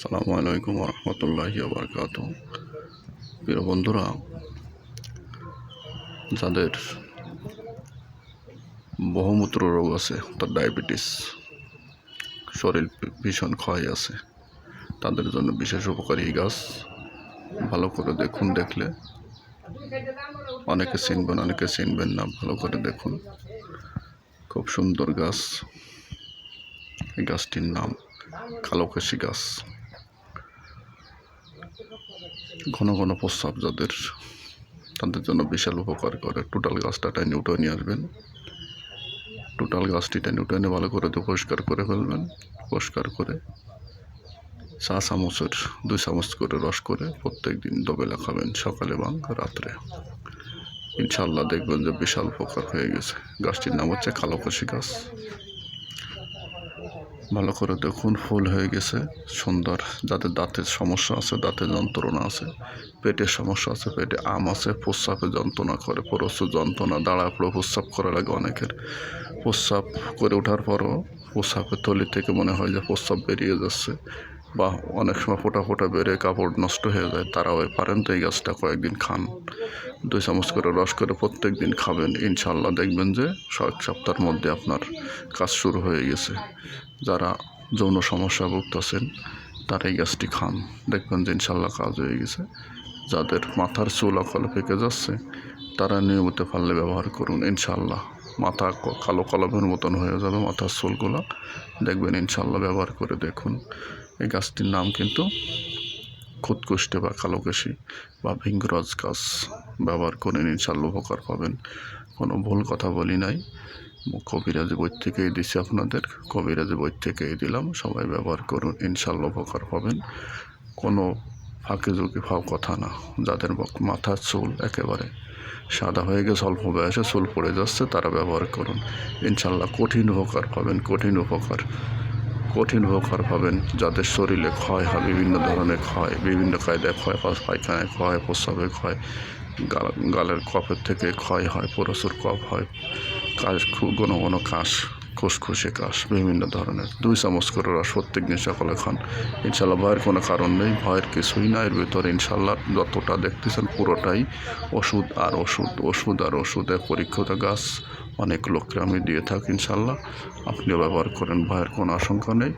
সালামু আলাইকুম রহমতুল্লাহি বারকাত প্রিয় বন্ধুরা, যাদের বহুমূত্র রোগ আছে, অর্থাৎ ডায়াবেটিস, শরীর ভীষণ ক্ষয় আছে, তাদের জন্য বিশেষ উপকারী গাছ। ভালো করে দেখুন দেখলে। অনেকে চিনবেন অনেকে চিনবেন না, ভালো করে দেখুন। খুব সুন্দর গাছ। এই গাছটির নাম কালোকেশি গাছ। ঘন ঘন প্রস্রাব যাদের, তাদের জন্য বিশাল উপকার করে। টোটাল গাছটা টেনে উঠে নিয়ে আসবেন। টোটাল গাছটি টেনে উঠে নিয়ে ভালো করে পরিষ্কার করে ফেলবেন। পরিষ্কার করে চা চামচের, দুই চামচ করে রস করে প্রত্যেক দিন দবেলা খাবেন সকালে এবং রাত্রে। ইনশাল্লাহ দেখবেন যে বিশাল উপকার হয়ে গেছে। গাছটির নাম হচ্ছে কালোকশি গাছ। ভালো করে দেখুন, ফুল হয়ে গেছে, সুন্দর। যাদের দাঁতের সমস্যা আছে, দাঁতের যন্ত্রণা আছে, পেটের সমস্যা আছে, পেটে আম আছে প্রস্রাবে যন্ত্রণা করে প্রচুর যন্ত্রণা দাঁড়া পড়ে প্রস্রাব করা লাগে অনেকের। প্রস্রাব করে ওঠার পরও প্রস্রাবের থলি থেকে মনে হয় যে প্রস্রাব বেরিয়ে যাচ্ছে। বা অনেক সময় ফোটা ফোটা বেড়ে কাপড় নষ্ট হয়ে যায়, তারাও পারেন তো এই গাছটা কয়েকদিন খান। দুই চামচ করে রস করে প্রত্যেক দিন খাবেন। ইনশাল্লাহ দেখবেন যে এক সপ্তাহের মধ্যে আপনার কাজ শুরু হয়ে গেছে। যারা যৌন সমস্যা ভুগতেছেন তারা এই গাছটি খান। দেখবেন যে ইনশাল্লাহ কাজ হয়ে গেছে। যাদের মাথার চুল অকলে পেকে যাচ্ছে, তারা নিয়মিত পারলে ব্যবহার করুন। ইনশাল্লাহ মাথা কালো কলমের মতন হয়ে যাবে মাথার চুলগুলো। দেখবেন ইনশাল্লাহ ব্যবহার করে দেখুন। এই গাছটির নাম কিন্তু খুদকুষ্টে বা কালোকেশি বা ভিঙ্গরজ গাছ ব্যবহার করে ইনশাল্লাহ উপকার পাবেন। কোনো ভুল কথা বলি নাই। কবিরাজ বই থেকেই দিছি আপনাদের। কবিরাজ বই থেকেই দিলাম। সবাই ব্যবহার করুন ইনশাল্লাহ উপকার পাবেন। কোনো ফাঁকে ঝুঁকি ফাও কথা না। যাদের মাথার চুল একেবারে সাদা হয়ে গেছে, অল্প বয়সে চুল পড়ে যাচ্ছে, তারা ব্যবহার করুন। ইনশাল্লাহ কঠিন উপকার পাবেন, কঠিন উপকার। কঠিন উপকার পাবেন যাদের শরীরে ক্ষয় হয়, বিভিন্ন ধরনের ক্ষয়, বিভিন্ন কায়দায় ক্ষয় পায়খানায় ক্ষয়, প্রস্রাবে ক্ষয়, গাল, গালের কফের থেকে ক্ষয় হয়, প্রচুর কফ হয়, কাশ ঘন ঘন কাশ, খুসখুসে কাশ, বিভিন্ন ধরনের। দুই চামচ করে প্রত্যেক দিন সকালে খান। ইনশাল্লাহ ভয়ের কোনো কারণ নেই, ভয়ের কিছুই না। এর ভিতরে ইনশাল্লাহ যতটা দেখতেছেন পুরোটাই ওষুধ আর ওষুধ ওষুধ আর ওষুধের পরীক্ষিত গাছ। অনেক লোককে আমি দিয়ে থাকি ইনশাল্লাহ। আপনিও ব্যবহার করেন ভয়ের কোনো আশঙ্কা নেই।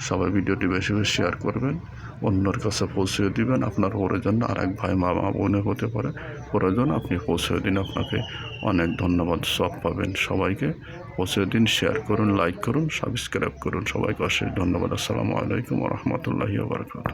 সবাই ভিডিওটি বেশি বেশি শেয়ার করবেন, অন্যর কাছে পৌঁছে দিবেন। আপনার প্রয়োজন আর এক ভাই, মা মা বোনে হতে পারে। প্রয়োজন, আপনি পৌঁছে দিন। আপনাকে অনেক ধন্যবাদ, সব পাবেন সবাইকে। পৌঁছে দিন শেয়ার করুন লাইক করুন সাবস্ক্রাইব করুন সবাইকে। অশেষ ধন্যবাদ। আসসালামু আলাইকুম রহমতুল্লাহি বারকাত